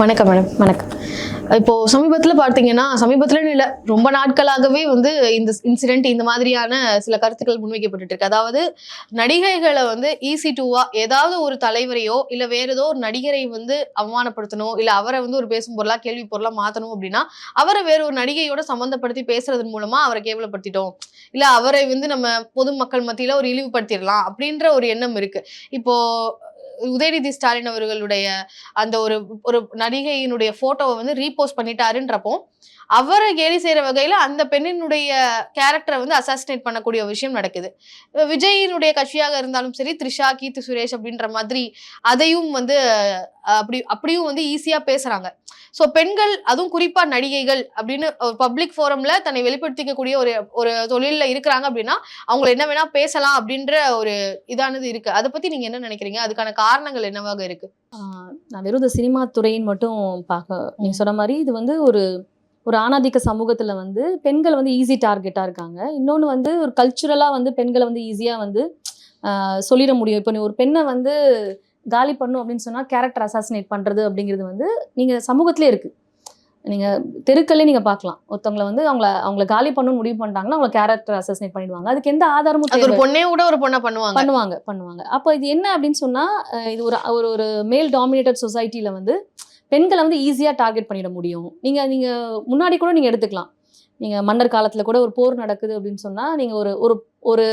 வணக்கம் மேடம் வணக்கம். இப்போ சமீபத்துல பார்த்தீங்கன்னா சமீபத்துல இல்லை ரொம்ப நாட்களாகவே வந்து இந்த இன்சிடென்ட் இந்த மாதிரியான சில கருத்துக்கள் முன்வைக்கப்பட்டு இருக்கு அதாவது நடிகைகளை வந்து ஈஸி டூவா ஏதாவது ஒரு தலைவரையோ இல்ல வேற ஏதோ ஒரு நடிகரை வந்து அவமானப்படுத்தணும் இல்ல அவரை வந்து ஒரு பேசும் பொருளா கேள்வி பொருளா மாத்தணும் அப்படின்னா அவரை வேற ஒரு நடிகையோட சம்மந்தப்படுத்தி பேசுறதன் மூலமா அவரை கேவலப்படுத்திட்டோம். இல்ல அவரை வந்து நம்ம பொதுமக்கள் மத்தியில ஒரு இழிவுபடுத்திடலாம் அப்படின்ற ஒரு எண்ணம் இருக்கு. இப்போ உதயநிதி ஸ்டாலின் அவர்களுடைய அந்த ஒரு ஒரு நடிகையினுடைய போட்டோவை வந்து ரீபோஸ்ட் பண்ணிட்டாருன்றப்போ அவரை கேலி செய்யற வகையில அந்த பெண்ணினுடைய கேரக்டரை வந்து அசாசினேட் பண்ணக்கூடிய விஷயம் நடக்குது. விஜயினுடைய கட்சியாக இருந்தாலும் சரி த்ரிஷா கீர்த்தி சுரேஷ் அப்படின்ற மாதிரி அதையும் வந்து அப்படி அப்படியும் வந்து ஈஸியா பேசுறாங்க. ஸோ பெண்கள் அதுவும் குறிப்பா நடிகைகள் அப்படின்னு ஒரு பப்ளிக் ஃபோரம்ல தன்னை வெளிப்படுத்திக்கக்கூடிய ஒரு ஒரு தொழில்ல இருக்கிறாங்க அப்படின்னா அவங்களை என்ன வேணா பேசலாம் அப்படின்ற ஒரு இதானது இருக்கு. அதை பத்தி நீங்க என்ன நினைக்கிறீங்க? அதுக்கான காரணங்கள் என்னவாக இருக்கு? ஆஹ் நான் வெறும் இந்த சினிமா துறைன்னு மட்டும் பார்க்க நீங்க சொன்ன மாதிரி இது வந்து ஒரு ஒரு ஆணாதிக்க சமூகத்துல வந்து பெண்கள் வந்து ஈஸி டார்கெட்டா இருக்காங்க. இன்னொன்று வந்து ஒரு கல்ச்சுரலா வந்து பெண்களை வந்து ஈஸியா வந்து சொல்லிட முடியும். இப்போ நீ ஒரு பெண்ணை வந்து காலி பண்ணும் அப்படின்னு சொன்னா கேரக்டர் அசாசினேட் பண்றது அப்படிங்கிறது வந்து நீங்க சமூகத்திலே இருக்கு. நீங்க தெருக்கல்லே நீங்க பார்க்கலாம். ஒருத்தவங்களை வந்து அவங்கள அவங்கள காலி பண்ணணும்னு முடிவு பண்ணிட்டாங்கன்னா அவங்கள கேரக்டர் அசாசினேட் பண்ணிடுவாங்க. அதுக்கு எந்த ஆதாரமும் ஒரு பொண்ணே கூட ஒரு பொண்ணை பண்ணுவாங்க. பண்ணுவாங்க பண்ணுவாங்க. அப்போ இது என்ன அப்படின்னு சொன்னா அஹ் இது ஒரு ஒரு ஒரு மேல் டாமினேட்டட் சொசைட்டில வந்து பெண்களை வந்து ஈஸியாக டார்கெட் பண்ணிட முடியும். நீங்கள் நீங்கள் முன்னாடி கூட நீங்கள் எடுத்துக்கலாம். நீங்கள் மன்னர் காலத்தில் கூட ஒரு போர் நடக்குது அப்படின்னு சொன்னால் நீங்கள் ஒரு ஒரு ஒரு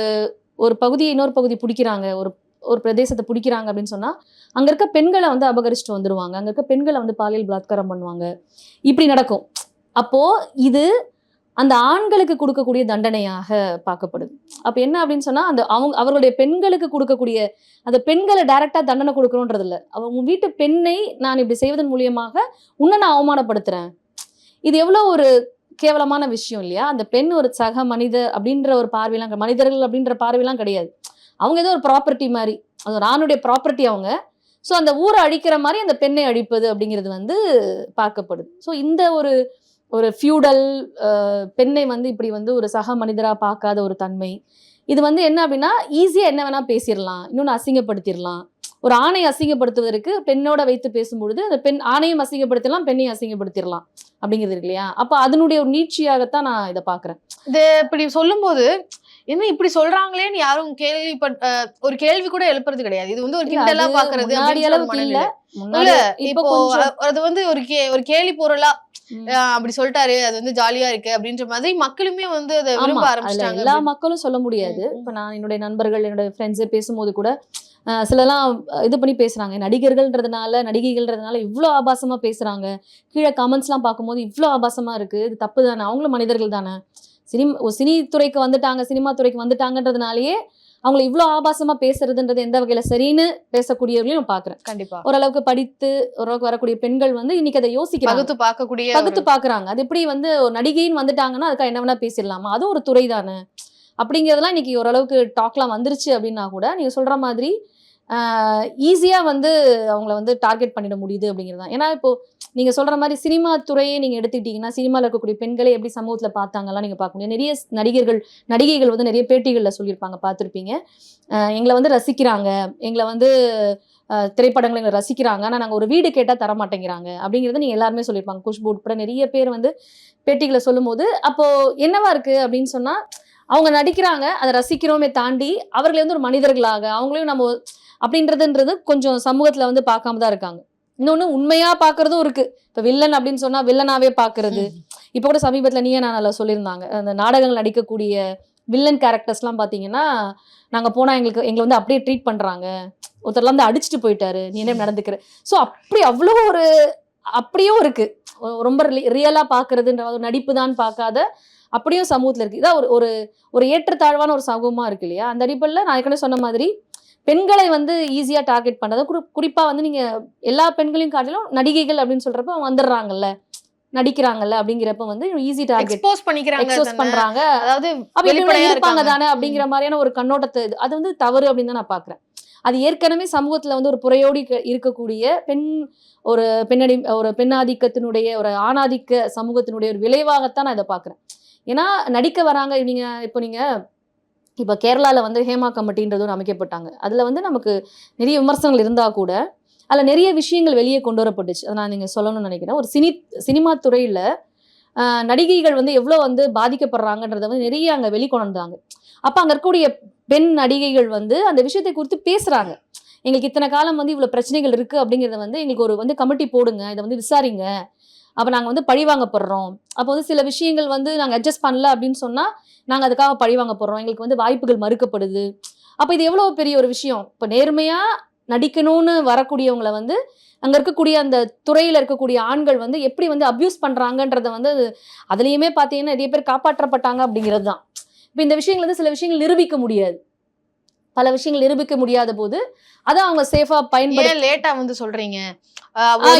ஒரு பகுதியை இன்னொரு பகுதி பிடிக்கிறாங்க ஒரு ஒரு பிரதேசத்தை பிடிக்கிறாங்க அப்படின்னு சொன்னால் அங்கே இருக்க பெண்களை வந்து அபகரிச்சுட்டு வந்துடுவாங்க அங்கே இருக்க பெண்களை வந்து பாலியல் பலாத்காரம் பண்ணுவாங்க. இப்படி நடக்கும். அப்போது இது அந்த ஆண்களுக்கு கொடுக்கக்கூடிய தண்டனையாக பார்க்கப்படுது. அப்போ என்ன அப்படின்னு சொன்னால் அந்த அவங்க அவர்களுடைய பெண்களுக்கு கொடுக்கக்கூடிய அந்த பெண்களை டைரெக்டாக தண்டனை கொடுக்கணுன்றது இல்லை. அவங்க வீட்டு பெண்ணை நான் இப்படி செய்வதன் மூலியமாக உன்னை நான் அவமானப்படுத்துகிறேன் இது எவ்வளோ ஒரு கேவலமான விஷயம் இல்லையா? அந்த பெண் ஒரு சக மனிதர் அப்படின்ற ஒரு பார்வையெல்லாம் மனிதர்கள் அப்படின்ற பார்வையெல்லாம் கிடையாது. அவங்க ஏதோ ஒரு ப்ராப்பர்ட்டி மாதிரி அது ஒரு ஆணுடைய ப்ராப்பர்ட்டி அவங்க. ஸோ அந்த ஊரை அழிக்கிற மாதிரி அந்த பெண்ணை அழிப்பது அப்படிங்கிறது வந்து பார்க்கப்படுது. ஸோ இந்த ஒரு ஒரு ஃபியூடல் பெண்ணை வந்து இப்படி வந்து ஒரு சக மனிதராக பார்க்காத ஒரு தன்மை. இது வந்து என்ன அப்படின்னா ஈஸியாக என்ன வேணால் பேசிடலாம் இன்னொன்று அசிங்கப்படுத்திடலாம் ஒரு ஆணை அசிங்கப்படுத்துவதற்கு பெண்ணோட வைத்து பேசும்பொழுது அந்த பெண் ஆணையும் அசிங்கப்படுத்திடலாம் பெண்ணையும் அசிங்கப்படுத்திடலாம் அப்படிங்கிறது இல்லையா? அப்போ அதனுடைய ஒரு நீட்சியாகத்தான் நான் இதை பார்க்குறேன். இது இப்படி சொல்லும்போது என்ன இப்படி சொல்றாங்களேன்னு யாரும் கேள்வி ஒரு கேள்வி கூட எழுப்புறது கிடையாது. இது வந்து ஒரு கிண்டலா பாக்குறது இல்ல. இப்போ அது வந்து ஒரு கே ஒரு கேலி பொருளா அப்படி சொல்லிட்டாரு அது வந்து ஜாலியா இருக்கு அப்படின்ற மாதிரி மக்களுமே வந்து அதை விரும்ப ஆரம்பிச்சிட்டாங்க. எல்லா மக்களும் சொல்ல முடியாது. இப்ப நான் என்னுடைய நண்பர்கள் என்னுடைய ஃப்ரெண்ட்ஸே பேசும்போது கூட சிலலாம் இது பண்ணி பேசுறாங்க. நடிகர்கள்ன்றதுனால நடிகைகள்ன்றதுனால இவ்வளோ ஆபாசமா பேசுறாங்க. கீழே கமெண்ட்ஸ்லாம் பார்க்கும்போது இவ்வளோ ஆபாசமா இருக்கு. இது தப்பு தானே அவங்களும் மனிதர்கள் தானே? சினிமா சினி துறைக்கு வந்துட்டாங்க சினிமா துறைக்கு வந்துட்டாங்கன்றதுனாலயே அவங்கள இவ்வளோ ஆபாசமா பேசுறதுன்றது எந்த வகையில சரின்னு பேசக்கூடியவர்களையும் நான் பாக்குறேன் கண்டிப்பா. ஓரளவுக்கு படித்து ஓரளவுக்கு வரக்கூடிய பெண்கள் வந்து இன்னைக்கு அதை யோசிக்கிறாங்க. பகுத்து பார்க்கக்கூடிய பகுத்து பாக்குறாங்க அது எப்படி வந்து ஒரு நடிகைன்னு வந்துட்டாங்கன்னா அதுக்காக என்ன வேணா பேசிடலாமா? அதுவும் ஒரு துறை தானே? அப்படிங்கிறதெல்லாம் இன்னைக்கு ஓரளவுக்கு டாக்லாம் வந்துருச்சு அப்படின்னா கூட நீங்க சொல்ற மாதிரி ஈஸியாக வந்து அவங்கள வந்து டார்கெட் பண்ணிட முடியுது அப்படிங்கிறது தான் ஏன்னா இப்போ நீங்கள் சொல்கிற மாதிரி சினிமா துறையே நீங்கள் எடுத்துக்கிட்டிங்கன்னா சினிமாவில் இருக்கக்கூடிய பெண்களை எப்படி சமூகத்தில் பார்த்தாங்கலாம் நீங்கள் பார்க்க முடியும். நிறைய நடிகர்கள் நடிகைகள் வந்து நிறைய பேட்டிகளில் சொல்லியிருப்பாங்க பார்த்துருப்பீங்க. எங்களை வந்து ரசிக்கிறாங்க. எங்களை வந்து திரைப்படங்களை எங்களை ரசிக்கிறாங்க. ஆனால் நாங்கள் ஒரு வீடு கேட்டால் தர மாட்டேங்கிறாங்க அப்படிங்கிறத நீங்கள் எல்லாருமே சொல்லியிருப்பாங்க. குஷ்பு உட்பட நிறைய பேர் வந்து பேட்டிகளை சொல்லும்போது அப்போது என்னவா இருக்குது அப்படின்னு சொன்னால் அவங்க நடிக்கிறாங்க அதை ரசிக்கிறோமே தாண்டி அவர்களை வந்து ஒரு மனிதர்களாக அவங்களையும் நம்ம அப்படின்றதுன்றது கொஞ்சம் சமூகத்துல வந்து பார்க்காம தான் இருக்காங்க. இன்னொன்று உண்மையா பார்க்கறதும் இருக்கு. இப்போ வில்லன் அப்படின்னு சொன்னா வில்லனாவே பார்க்கறது. இப்போ கூட சமீபத்துல நீயே நான் நல்லா சொல்லியிருந்தாங்க. அந்த நாடகங்கள் நடிக்கக்கூடிய வில்லன் கேரக்டர்ஸ்லாம் பார்த்தீங்கன்னா நாங்கள் போனால் எங்களுக்கு எங்களை வந்து அப்படியே ட்ரீட் பண்ணுறாங்க ஒருத்தர்லாம் வந்து அடிச்சுட்டு போயிட்டாரு. நீ என்ன நடந்துக்கிற? ஸோ அப்படி அவ்வளோ ஒரு அப்படியும் இருக்கு. ஒ- ரொம்ப ரியலாக பார்க்கறதுன்ற ஒரு நடிப்பு தான் பார்க்காத அப்படியும் சமூகத்தில் இருக்கு. இதான் ஒரு ஒரு ஒரு ஏற்றத்தாழ்வான ஒரு சமூகமாக இருக்கு இல்லையா? அந்த அடிப்படையில் நான் ஏற்கனவே சொன்ன மாதிரி பெண்களை வந்து ஈஸியாக டார்கெட் பண்ணுறது குறி குறிப்பாக வந்து நீங்கள் எல்லா பெண்களையும் காட்டிலும் நடிகைகள் அப்படின்னு சொல்கிறப்ப அவங்க வந்துடுறாங்கல்ல. நடிக்கிறாங்கல்ல அப்படிங்கிறப்ப வந்து ஈஸி டார்கெட் எக்ஸ்போஸ் பண்ணிக்கிறாங்க எக்ஸோஸ் தானே. பண்றாங்க. அதாவது அப்ப இருப்பாங்க. தானே அப்படிங்கிற மாதிரியான ஒரு கண்ணோட்டத்தை அது வந்து தவறு அப்படின்னு தான் நான் பாக்குறேன் அது ஏற்கனவே சமூகத்துல வந்து ஒரு புறையோடி இருக்கக்கூடிய பெண் ஒரு பெண்ணடி ஒரு பெண்ணாதிக்கத்தினுடைய ஒரு ஆணாதிக்க சமூகத்தினுடைய ஒரு விளைவாகத்தான் நான் இதை பாக்குறேன் ஏன்னா நடிக்க வராங்க நீங்க இப்போ நீங்க இப்போ கேரளாவில் வந்து ஹேமா கமிட்டின்றது ஒன்று அமைக்கப்பட்டாங்க. அதில் வந்து நமக்கு நிறைய விமர்சனங்கள் இருந்தால் கூட அதில் நிறைய விஷயங்கள் வெளியே கொண்டு வரப்பட்டுச்சு. அதை நான் நீங்கள் சொல்லணும்னு நினைக்கிறேன். ஒரு சினி சினிமா துறையில் நடிகைகள் வந்து எவ்வளோ வந்து பாதிக்கப்படுறாங்கன்றத வந்து நிறைய அங்கே வெளிக்கொண்டு வந்தாங்க. அப்போ அங்கே இருக்கக்கூடிய பெண் நடிகைகள் வந்து அந்த விஷயத்தை குறித்து பேசுகிறாங்க எங்களுக்கு இத்தனை காலம் வந்து இவ்வளோ பிரச்சனைகள் இருக்குது அப்படிங்கிறத வந்து எங்களுக்கு ஒரு வந்து கமிட்டி போடுங்க இதை வந்து விசாரிங்க அப்போ நாங்கள் வந்து பழி வாங்கப்படுறோம் அப்போ வந்து சில விஷயங்கள் வந்து நாங்கள் அட்ஜஸ்ட் பண்ணல அப்படின்னு சொன்னால் நாங்கள் அதுக்காக பழி வாங்க போடுறோம் எங்களுக்கு வந்து வாய்ப்புகள் மறுக்கப்படுது. அப்போ இது எவ்வளோ பெரிய ஒரு விஷயம்? இப்போ நேர்மையாக நடிக்கணும்னு வரக்கூடியவங்கள வந்து அங்கே இருக்கக்கூடிய அந்த துறையில் இருக்கக்கூடிய ஆண்கள் வந்து எப்படி வந்து அப்யூஸ் பண்ணுறாங்கன்றத வந்து அது அதுலேயுமே பார்த்தீங்கன்னா நிறைய பேர் காப்பாற்றப்பட்டாங்க அப்படிங்கிறது தான் இப்போ இந்த விஷயங்கள் வந்து சில விஷயங்கள் நிரூபிக்க முடியாது. பல விஷயங்கள் நிரூபிக்க முடியாத போது அதை அவங்க சேஃபா பயன்படுத்த லேட்டா வந்து சொல்றீங்க?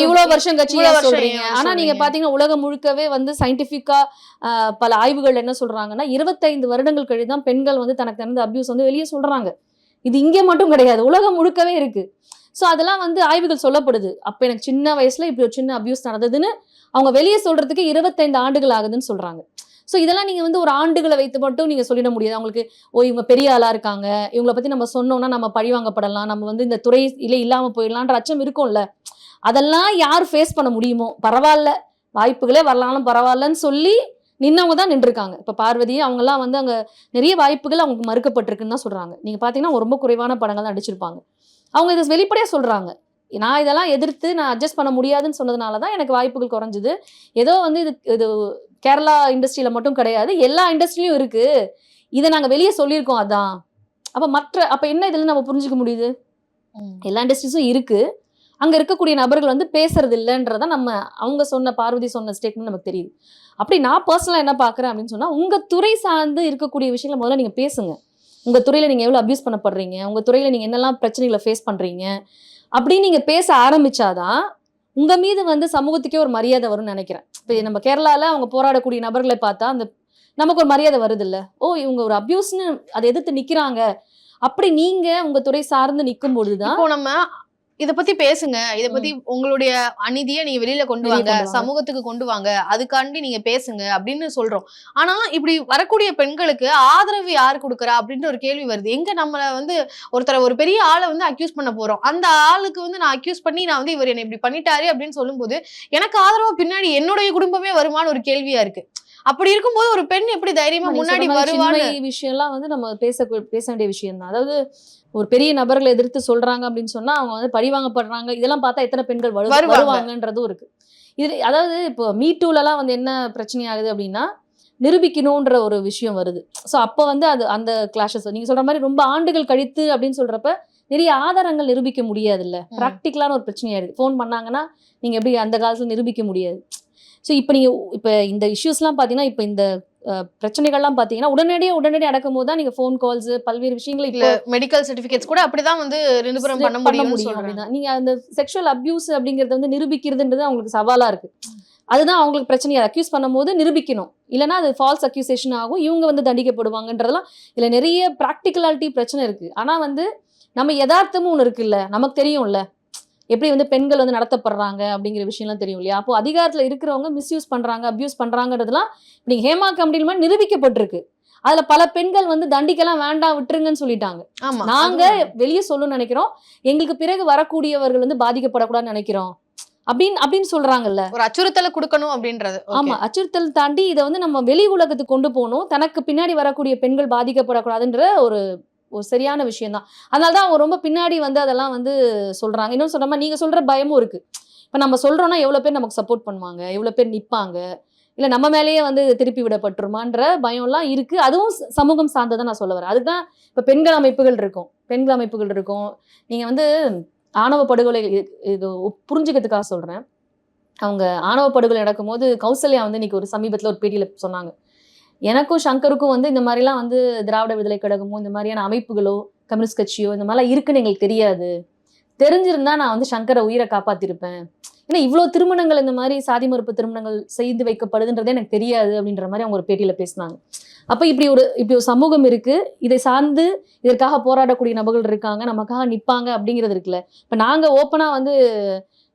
இவ்வளவு வருஷம் கட்சி இவ்வளவு வருஷம் சொல்றீங்க. ஆனா நீங்க? பாத்தீங்கன்னா உலகம் முழுக்கவே வந்து சயின்டிபிக்கா பல ஆய்வுகள் என்ன சொல்றாங்கன்னா இருபத்தைந்து வருடங்கள் கழித்து தான் பெண்கள் வந்து தனக்கு நடந்த அபியூஸ் வந்து வெளியே சொல்றாங்க. இது இங்கே மட்டும் கிடையாது உலகம் முழுக்கவே இருக்கு. ஸோ அதெல்லாம் வந்து ஆய்வுகள் சொல்லப்படுது. அப்ப எனக்கு சின்ன வயசுல இப்படி ஒரு சின்ன அபியூஸ் நடந்ததுன்னு அவங்க வெளியே சொல்றதுக்கு இருபத்தைந்து ஆண்டுகள் ஆகுதுன்னு சொல்றாங்க. ஸோ இதெல்லாம் நீங்கள் வந்து ஒரு ஆண்டுகளை வைத்து மட்டும் நீங்கள் சொல்லிட முடியாது. அவங்களுக்கு ஓ இவங்க பெரிய ஆளாக இருக்காங்க. இவங்களை பற்றி நம்ம சொன்னோம்னா நம்ம பழி வாங்கப்படலாம். நம்ம வந்து இந்த துறை இல்லை இல்லாமல் போயிடலான்ற அச்சம் இருக்கும்ல. அதெல்லாம் யார் ஃபேஸ் பண்ண முடியுமோ? பரவாயில்ல. வாய்ப்புகளே வரலாலும் பரவாயில்லன்னு சொல்லி நின்னவங்க தான் நின்றுருக்காங்க. இப்போ பார்வதி அவங்கெல்லாம் வந்து அங்கே நிறைய வாய்ப்புகள் அவங்களுக்கு மறுக்கப்பட்டிருக்குன்னு தான் சொல்கிறாங்க நீங்கள் பார்த்தீங்கன்னா ரொம்ப குறைவான படங்கள் தான் நடிச்சிருப்பாங்க. அவங்க இதை வெளிப்படையாக சொல்கிறாங்க நான் இதெல்லாம் எதிர்த்து நான் அட்ஜஸ்ட் பண்ண முடியாதுன்னு சொன்னதுனால தான் எனக்கு வாய்ப்புகள் குறைஞ்சிது. ஏதோ வந்து இது இது கேரளா இண்டஸ்ட்ரியில் மட்டும் கிடையாது. எல்லா இண்டஸ்ட்ரியும் இருக்குது இதை நாங்கள் வெளியே சொல்லியிருக்கோம் அதான். அப்போ மற்ற அப்போ என்ன இதில் நம்ம புரிஞ்சுக்க முடியுது. எல்லா இண்டஸ்ட்ரீஸும் இருக்கு. அங்க இருக்கக்கூடிய நபர்கள் வந்து பேசுறது இல்லைன்றத நம்ம அவங்க சொன்ன பார்வதி சொன்ன ஸ்டேட்மெண்ட் நமக்கு தெரியுது. அப்படி நான் பர்சனலாக என்ன பார்க்குறேன் அப்படின்னு சொன்னா உங்க துறை சார்ந்து இருக்கக்கூடிய விஷயங்களை முதல்ல நீங்க பேசுங்க. உங்க துறையில நீங்க எவ்வளவு அபியூஸ் பண்ணப்படுறீங்க? உங்க துறையில நீங்க என்னெல்லாம் பிரச்சனைகளை ஃபேஸ் பண்றீங்க? அப்படின்னு நீங்க பேச ஆரம்பிச்சாதான் உங்க மீது வந்து சமூகத்துக்கே ஒரு மரியாதை வரும்னு நினைக்கிறேன். இப்போ நம்ம கேரளால அவங்க போராடக்கூடிய நபர்களை பார்த்தா அந்த நமக்கு ஒரு மரியாதை வருது இல்ல ஓ இவங்க ஒரு அபியூஸ்னு அதை எதிர்த்து நிக்கிறாங்க. அப்படி நீங்க உங்க துறை சார்ந்து நிற்கும் பொழுதுதான் நம்ம இத பத்தி பேசுங்க. இத பத்தி உங்களுடைய அநீதியை நீங்க வெளியில கொண்டு வாங்க. சமூகத்துக்கு கொண்டு வாங்க. அதுக்காண்டி நீங்க பேசுங்க அப்படின்னு சொல்றோம். ஆனா இப்படி வரக்கூடிய பெண்களுக்கு ஆதரவு யார் கொடுக்கறா அப்படின்ற ஒரு கேள்வி வருது. எங்க நம்மள வந்து ஒருத்தரை ஒரு பெரிய ஆளை வந்து அக்யூஸ் பண்ண போறோம். அந்த ஆளுக்கு வந்து நான் அக்யூஸ் பண்ணி நான் வந்து இவர் என்னை இப்படி பண்ணிட்டாரு அப்படின்னு சொல்லும்போது எனக்கு ஆதரவா பின்னாடி என்னுடைய குடும்பமே வருமான்னு ஒரு கேள்வியா இருக்கு. அப்படி இருக்கும்போது ஒரு பெண் எப்படி தைரியமா முன்னாடி சின்ன விஷயம்லாம் வந்து நம்ம பேச பேச வேண்டிய விஷயம் தான். அதாவது ஒரு பெரிய நபர்களை எதிர்த்து சொல்றாங்க அப்படின்னு சொன்னா அவங்க வந்து பழிவாங்கப்படுறாங்க. இதெல்லாம் பார்த்தா எத்தனை பெண்கள் வரு- வருவாங்க. வருவாங்கன்றதும் இருக்கு. இது அதாவது இப்போ மீ டூலலாம் வந்து என்ன பிரச்சனை ஆகுது அப்படின்னா நிரூபிக்கணுன்ற ஒரு விஷயம் வருது. ஸோ அப்போ வந்து அது அந்த கிளாஷஸ் நீங்க சொல்ற மாதிரி ரொம்ப ஆண்டுகள் கழித்து அப்படின்னு சொல்றப்ப நிறைய ஆதாரங்கள் நிரூபிக்க முடியாதுல்ல. ம். ப்ராக்டிக்கலான ஒரு பிரச்சனையாயிடுது. ஃபோன் பண்ணாங்கன்னா நீங்க எப்படி அந்த காலத்துல நிரூபிக்க முடியாது. ஸோ இப்போ நீங்க இப்போ இந்த இஷ்யூஸ்லாம் பார்த்தீங்கன்னா இப்போ இந்த பிரச்சனைகள்லாம் பார்த்தீங்கன்னா உடனடியாக உடனடியாக நடக்கும் போது தான் நீங்க ஃபோன் கால்ஸ் பல்வேறு விஷயங்களை இல்ல மெடிக்கல் சர்டிபிகேட்ஸ் கூட அப்படிதான் வந்து நிரூபணம் பண்ண சொல்றாங்க. அப்படின்னா நீங்க அந்த செக்ஷுவல் அபியூஸ் அப்படிங்கறத வந்து நிரூபிக்கிறதுன்றது அவங்களுக்கு சவாலா இருக்கு. அதுதான் அவங்களுக்கு பிரச்சனையை அக்யூஸ் பண்ணும்போது நிரூபிக்கணும். இல்லைன்னா அது ஃபால்ஸ் அக்யூசேஷன் ஆகும். இவங்க வந்து தண்டிக்கப்படுவாங்கன்றதெல்லாம் இதுல நிறைய ப்ராக்டிகலாலிட்டி பிரச்சனை இருக்கு. ஆனா வந்து நம்ம யதார்த்தமும் ஒன்று இருக்குல்ல நமக்கு தெரியும்ல. எப்படி வந்து பெண்கள் வந்து நடத்தப்படுறாங்க அப்படிங்கிற விஷயம்லாம் தெரியும் இல்லையா? அப்போ அதிகாரத்துல இருக்கிறவங்க மிஸ்யூஸ் பண்றாங்க அபியூஸ் பண்றாங்கன்றதுலாம் நீங்க ஹேமா மாதிரி நிரூபிக்கப்பட்டிருக்கு. அதுல பல பெண்கள் வந்து தண்டிக்கலாம் வேண்டாம் விட்டுருங்கன்னு சொல்லிட்டாங்க. நாங்க வெளியே சொல்லணும்னு நினைக்கிறோம். எங்களுக்கு பிறகு வரக்கூடியவர்கள் வந்து பாதிக்கப்படக்கூடாதுன்னு நினைக்கிறோம். அப்படின்னு அப்படின்னு சொல்றாங்கல்ல. ஒரு அச்சுறுத்தலை கொடுக்கணும் அப்படின்றது. ஆமா அச்சுறுத்தல் தாண்டி இதை வந்து நம்ம வெளி உலகத்துக்கு கொண்டு போகணும். தனக்கு பின்னாடி வரக்கூடிய பெண்கள் பாதிக்கப்படக்கூடாதுன்ற ஒரு ஒரு சரியான விஷயம் தான் அதனால தான் அவங்க ரொம்ப பின்னாடி வந்து அதெல்லாம் வந்து சொல்கிறாங்க இன்னும் சொல்கிற மாதிரி நீங்கள் சொல்கிற பயமும் இருக்குது இப்போ நம்ம சொல்கிறோன்னா எவ்வளோ பேர் நமக்கு சப்போர்ட் பண்ணுவாங்க? எவ்வளோ பேர் நிற்பாங்க இல்லை நம்ம மேலேயே வந்து திருப்பி விடப்பட்டுருமான்ற பயம்லாம் இருக்குது அதுவும் சமூகம் சார்ந்ததை நான் சொல்ல வரேன். அதுதான் இப்போ பெண்கள் அமைப்புகள் இருக்கும். பெண்கள் அமைப்புகள் இருக்கும். நீங்கள் வந்து ஆணவ படுகொலை இது- புரிஞ்சுக்கிறதுக்காக சொல்கிறேன் அவங்க ஆணவ படுகொலை நடக்கும்போது கௌசல்யா வந்து இன்னைக்கு ஒரு சமீபத்தில் ஒரு பேட்டியில் சொன்னாங்க. எனக்கும் சங்கருக்கும் வந்து இந்த மாதிரிலாம் வந்து திராவிட விடுதலை கழகமோ இந்த மாதிரியான அமைப்புகளோ கம்யூனிஸ்ட் கட்சியோ இந்த மாதிரிலாம் இருக்குன்னு எங்களுக்கு தெரியாது. தெரிஞ்சிருந்தா நான் வந்து சங்கரை உயிரை காப்பாத்திருப்பேன். ஏன்னா இவ்வளோ திருமணங்கள் இந்த மாதிரி சாதி மறுப்பு திருமணங்கள் செய்து வைக்கப்படுதுன்றதே எனக்கு தெரியாது அப்படின்ற மாதிரி அவங்க ஒரு பேட்டியில் பேசினாங்க. அப்போ இப்படி ஒரு இப்படி ஒரு சமூகம் இருக்கு. இதை சார்ந்து இதற்காக போராடக்கூடிய நபர்கள் இருக்காங்க. நமக்காக நிற்பாங்க அப்படிங்கிறது இருக்குல்ல. இப்போ நாங்கள் ஓப்பனாக வந்து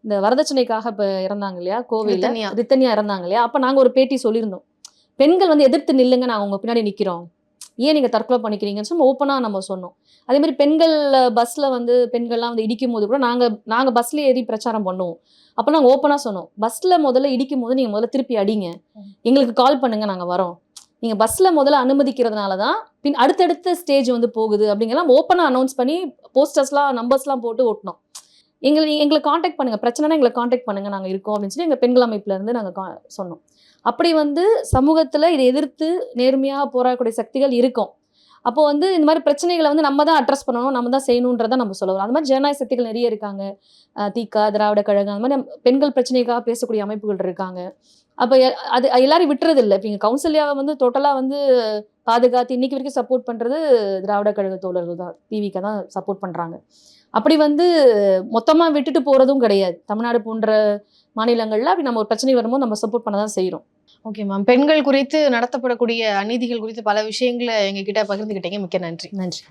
இந்த வரதட்சணைக்காக இப்போ இறந்தாங்க இல்லையா? ரித்தன்யா. ரித்தன்யா இறந்தாங்க இல்லையா? அப்போ நாங்கள் ஒரு பேட்டி சொல்லியிருந்தோம். பெண்கள் வந்து எதிர்த்து நில்லுங்க நாங்கள் உங்க பின்னாடி நிற்கிறோம் ஏன் நீங்கள் தற்கொலை பண்ணிக்கிறீங்கன்னு சொல்லி ஓப்பனாக நம்ம சொன்னோம். அதே மாதிரி பெண்கள் பஸ்ஸில் வந்து பெண்கள்லாம் வந்து இடிக்கும் போது கூட நாங்கள் நாங்கள் பஸ்ஸில் ஏறி பிரச்சாரம் பண்ணுவோம். அப்போ நாங்கள் ஓப்பனாக சொன்னோம். பஸ்ஸில் முதல்ல இடிக்கும் போது நீங்கள் முதல்ல திருப்பி அடிங்க. எங்களுக்கு கால் பண்ணுங்க நாங்கள் வரோம். நீங்கள் பஸ்ஸில் முதல்ல அனுமதிக்கிறதுனால தான் பின் அடுத்தடுத்த ஸ்டேஜ் வந்து போகுது அப்படிங்கலாம் ஓப்பனாக அனௌன்ஸ் பண்ணி போஸ்டர்ஸ்லாம் நம்பர்ஸ்லாம் போட்டு ஓட்டினோம். எங்களை எங்களை காண்டாக்ட் பண்ணுங்க. பிரச்சனைனா எங்களை காண்டாக்ட் பண்ணுங்க. நாங்கள் இருக்கோம் அப்படின்னு சொல்லி எங்கள் பெண்கள் அமைப்புல இருந்து நாங்கள் சொன்னோம். அப்படி வந்து சமூகத்தில் இதை எதிர்த்து நேர்மையாக போராடக்கூடிய சக்திகள் இருக்கும். அப்போ வந்து இந்த மாதிரி பிரச்சனைகளை வந்து நம்ம தான் அட்ரஸ் பண்ணணும். நம்ம தான் செய்யணுன்றதை நம்ம சொல்ல அந்த மாதிரி ஜனநாயக சக்திகள் நிறைய இருக்காங்க. திகா திராவிட கழகம் அந்த மாதிரி பெண்கள் பிரச்சனைக்காக பேசக்கூடிய அமைப்புகள் இருக்காங்க. அப்போ அது எல்லாரும் விட்டுறது இல்லை இப்போ இங்கே கவுன்சிலியாவை வந்து டோட்டலாக வந்து பாதுகாத்து இன்னைக்கு வரைக்கும் சப்போர்ட் பண்ணுறது திராவிட கழக தோழர்கள் தான். டிவிக்கு தான் சப்போர்ட் பண்ணுறாங்க அப்படி வந்து மொத்தமாக விட்டுட்டு போகிறதும் கிடையாது. தமிழ்நாடு போன்ற மாநிலங்களில் அப்படி நம்ம ஒரு பிரச்சனை வரும்போது நம்ம சப்போர்ட் பண்ண தான் செய்கிறோம் ஓகே மேம் பெண்கள் குறித்து நடத்தப்படக்கூடிய அநீதிகள் குறித்து பல விஷயங்களை எங்ககிட்ட பகிர்ந்துக்கிட்டீங்க மிக்க நன்றி. நன்றி.